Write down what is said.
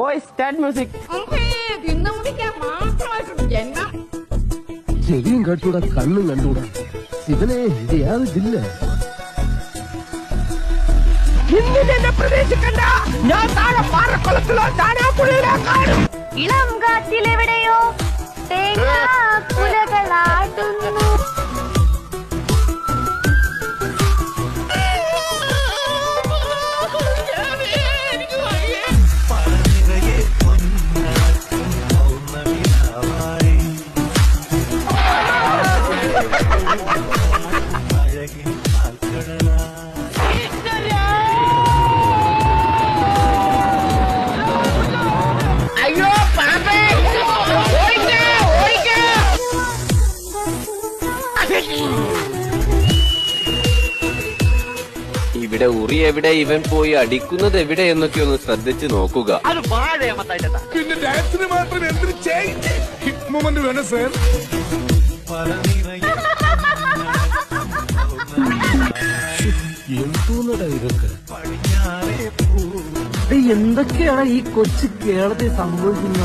Boy start music ചെവിയും കട്ടൂടാ കണ്ണും കണ്ടൂടാ ഇവനെ ഇത് യാതൊരു ജില്ല ഇന്നിന് എന്നെ പ്രതീക്ഷിക്കണ്ട ഞാൻ താഴെ പാറക്കുളത്തിലോ താനാപ്പുഴയിലോ കാണും. ഇളം കാറ്റിലെവിടെയോ ഇവിടെ ഉറി എവിടെ ഇവൻ പോയി അടിക്കുന്നത് എവിടെ എന്നൊക്കെ ഒന്ന് ശ്രദ്ധിച്ചു നോക്കുക. പിന്നെ ഡാൻസിന് മാത്രം എന്തൊരു ചേഞ്ച് മൊമെന്റ് വേണം സാർ എന്തോന്നടാ ഇതൊക്കെ ഡേയ്, എന്തൊക്കെയാണ് ഈ കൊച്ചു കേരളത്തിൽ സംഭവിക്കുന്ന